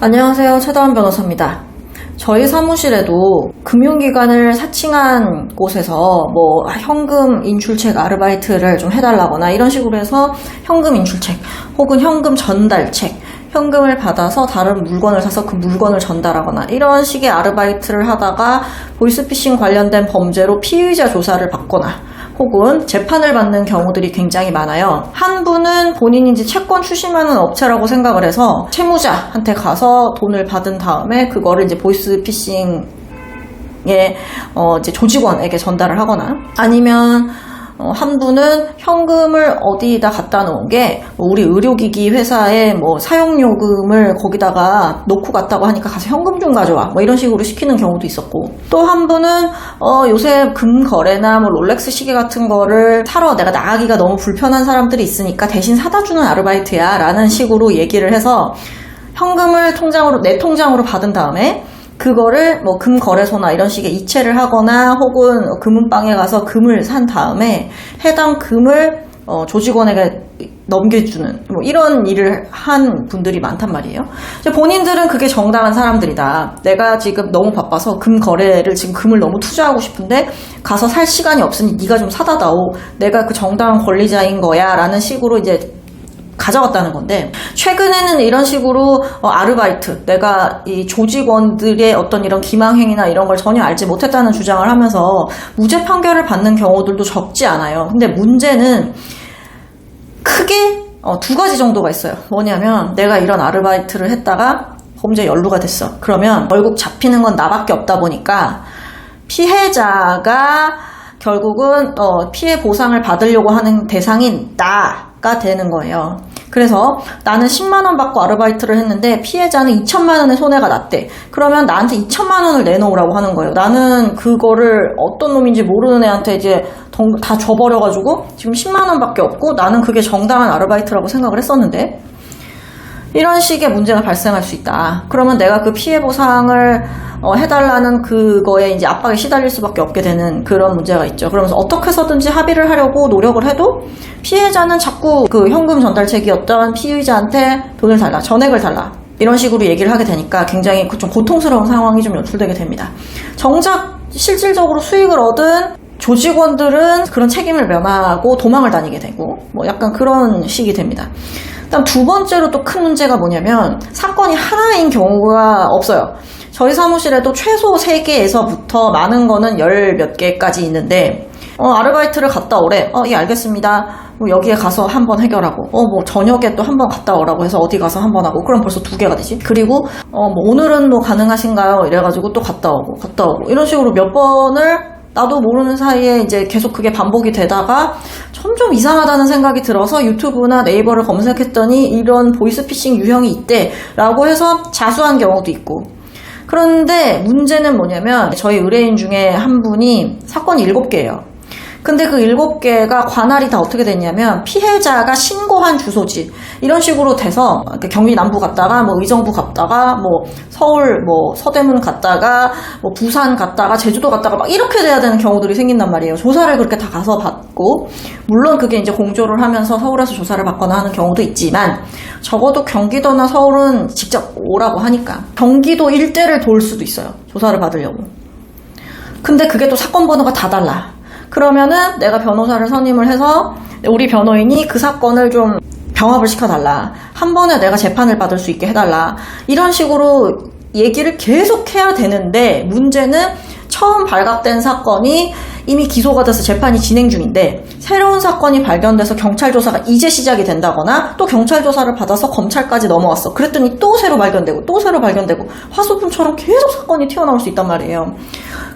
안녕하세요. 최다원 변호사입니다. 저희 사무실에도 금융기관을 사칭한 곳에서 뭐 현금 인출책 아르바이트를 좀 해달라거나 이런 식으로 해서 현금 인출책 혹은 현금 전달책 현금을 받아서 다른 물건을 사서 그 물건을 전달하거나 이런 식의 아르바이트를 하다가 보이스피싱 관련된 범죄로 피의자 조사를 받거나 혹은 재판을 받는 경우들이 굉장히 많아요. 한 분은 이제 채권 추심하는 업체라고 생각을 해서 채무자한테 가서 돈을 받은 다음에 그거를 이제 보이스 피싱 에 어, 이제 조직원에게 전달을 하거나 아니면 어, 한 분은 현금을 어디다 갖다 놓은 게뭐 우리 의료기기 회사에 뭐 사용요금을 거기다가 놓고 갔다고 하니까 가서 현금 좀 가져와. 뭐 이런 식으로 시키는 경우도 있었고. 또 한 분은 어, 요새 금 거래나 뭐 롤렉스 시계 같은 거를 사러 내가 나가기가 너무 불편한 사람들이 있으니까 대신 사다 주는 아르바이트야 라는 식으로 얘기를 해서 현금을 통장으로 내 통장으로 받은 다음에 그거를 뭐 금거래소나 이런 식의 이체를 하거나 혹은 금은방에 가서 금을 산 다음에 해당 금을 어, 조직원에게 넘겨주는 뭐 이런 일을 한 분들이 많단 말이에요. 본인들은 그게 정당한 사람들이다. 내가 지금 너무 바빠서 금 거래를 지금 금을 너무 투자하고 싶은데 가서 살 시간이 없으니 네가 좀 사다 다오. 내가 그 정당한 권리자인 거야라는 식으로 이제 가져갔다는 건데 최근에는 이런 식으로 어, 아르바이트 내가 이 조직원들의 어떤 이런 기망행위나 이런 걸 전혀 알지 못했다는 주장을 하면서 무죄 판결을 받는 경우들도 적지 않아요. 근데 문제는 크게 어, 두 가지 정도가 있어요. 뭐냐면 내가 이런 아르바이트를 했다가 범죄 연루가 됐어. 그러면 결국 잡히는 건 나밖에 없다 보니까 피해자가 결국은 어, 피해 보상을 받으려고 하는 대상인 나 가 되는 거예요. 그래서 나는 10만 원 받고 아르바이트를 했는데 피해자는 2천만 원의 손해가 났대. 그러면 나한테 2천만 원을 내놓으라고 하는 거예요. 나는 그거를 어떤 놈인지 모르는 애한테 이제 덩- 다 줘버려가지고 지금 10만 원밖에 없고 나는 그게 정당한 아르바이트라고 생각을 했었는데 이런 식의 문제가 발생할 수 있다. 그러면 내가 그 피해 보상을 어, 해달라는 그거에 이제 압박에 시달릴 수밖에 없게 되는 그런 문제가 있죠. 그러면서 어떻게 해서든지 합의를 하려고 노력을 해도 피해자는 자꾸 그 현금 전달책이었던 피의자한테 돈을 달라, 전액을 달라. 이런 식으로 얘기를 하게 되니까 굉장히 그좀 고통스러운 상황이 좀 연출되게 됩니다. 정작 실질적으로 수익을 얻은 조직원들은 그런 책임을 면하고 도망을 다니게 되고 뭐 약간 그런 식이 됩니다. 그다음 두 번째로 또 큰 문제가 뭐냐면 사건이 하나인 경우가 없어요. 저희 사무실에도 최소 3개에서부터 많은 거는 열 몇 개까지 있는데 어, 아르바이트를 갔다 오래. 어, 예, 알겠습니다. 뭐 여기에 가서 한 번 해결하고, 어, 뭐 저녁에 또 한 번 갔다 오라고 해서 어디 가서 한 번 하고, 그럼 벌써 두 개가 되지. 그리고, 어, 뭐 오늘은 뭐 가능하신가요? 이래가지고 또 갔다 오고, 갔다 오고. 이런 식으로 몇 번을 나도 모르는 사이에 이제 계속 그게 반복이 되다가 점점 이상하다는 생각이 들어서 유튜브나 네이버를 검색했더니 이런 보이스피싱 유형이 있대. 라고 해서 자수한 경우도 있고, 그런데 문제는 뭐냐면 저희 의뢰인 중에 한 분이 사건이 7개예요. 근데 그 7개가 관할이 다 어떻게 됐냐면 피해자가 신고한 주소지 이런 식으로 돼서 경기 남부 갔다가 뭐 의정부 갔다가 뭐 서울 뭐 서대문 갔다가 뭐 부산 갔다가 제주도 갔다가 막 이렇게 돼야 되는 경우들이 생긴단 말이에요. 조사를 그렇게 다 가서 받고 물론 그게 이제 공조를 하면서 서울에서 조사를 받거나 하는 경우도 있지만 적어도 경기도나 서울은 직접 오라고 하니까 경기도 일대를 돌 수도 있어요. 조사를 받으려고. 근데 그게 또 사건 번호가 다 달라. 그러면은 내가 변호사를 선임을 해서 우리 변호인이 그 사건을 좀 병합을 시켜달라. 한 번에 내가 재판을 받을 수 있게 해달라. 이런 식으로 얘기를 계속 해야 되는데 문제는 처음 발각된 사건이 이미 기소가 돼서 재판이 진행 중인데 새로운 사건이 발견돼서 경찰 조사가 이제 시작이 된다거나 또 경찰 조사를 받아서 검찰까지 넘어왔어. 그랬더니 또 새로 발견되고 또 새로 발견되고 화소품처럼 계속 사건이 튀어나올 수 있단 말이에요.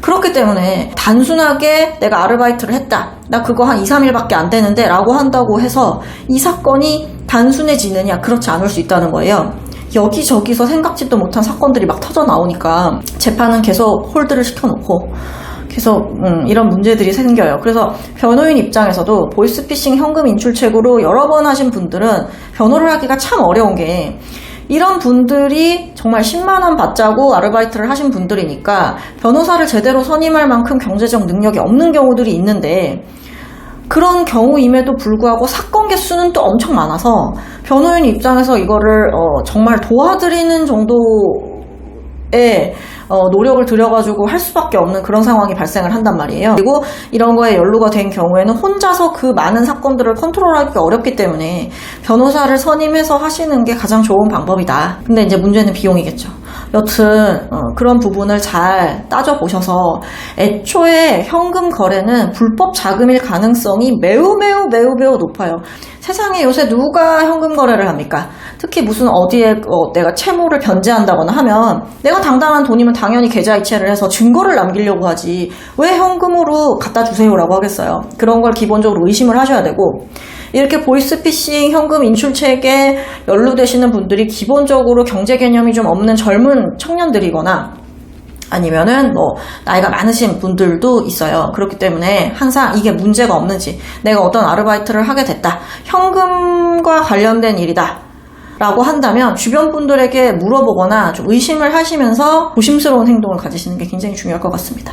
그렇기 때문에 단순하게 내가 아르바이트를 했다. 나 그거 한 2, 3일밖에 안 되는데 라고 한다고 해서 이 사건이 단순해지느냐 그렇지 않을 수 있다는 거예요. 여기저기서 생각지도 못한 사건들이 막 터져 나오니까 재판은 계속 홀드를 시켜놓고 계속 음, 이런 문제들이 생겨요. 그래서 변호인 입장에서도 보이스피싱 현금 인출책으로 여러 번 하신 분들은 변호를 하기가 참 어려운 게 이런 분들이 정말 10만 원 받자고 아르바이트를 하신 분들이니까 변호사를 제대로 선임할 만큼 경제적 능력이 없는 경우들이 있는데 그런 경우임에도 불구하고 사건 개수는 또 엄청 많아서 변호인 입장에서 이거를 어, 정말 도와드리는 정도 의 어, 노력을 들여가지고 할 수밖에 없는 그런 상황이 발생을 한단 말이에요. 그리고 이런 거에 연루가 된 경우에는 혼자서 그 많은 사건들을 컨트롤하기가 어렵기 때문에 변호사를 선임해서 하시는 게 가장 좋은 방법이다. 근데 이제 문제는 비용이겠죠. 여튼 어, 그런 부분을 잘 따져보셔서 애초에 현금 거래는 불법 자금일 가능성이 매우 매우 매우 매우 높아요. 세상에 요새 누가 현금 거래를 합니까? 특히 무슨 어디에 어, 내가 채무를 변제한다거나 하면 내가 당당한 돈이면 당연히 계좌 이체를 해서 증거를 남기려고 하지 왜 현금으로 갖다 주세요라고 하겠어요. 그런 걸 기본적으로 의심을 하셔야 되고 이렇게 보이스피싱 현금 인출책에 연루되시는 분들이 기본적으로 경제 개념이 좀 없는 젊은 청년들이거나 아니면은 뭐 나이가 많으신 분들도 있어요. 그렇기 때문에 항상 이게 문제가 없는지 내가 어떤 아르바이트를 하게 됐다. 현금과 관련된 일이다. 라고 한다면 주변 분들에게 물어보거나 좀 의심을 하시면서 조심스러운 행동을 가지시는 게 굉장히 중요할 것 같습니다.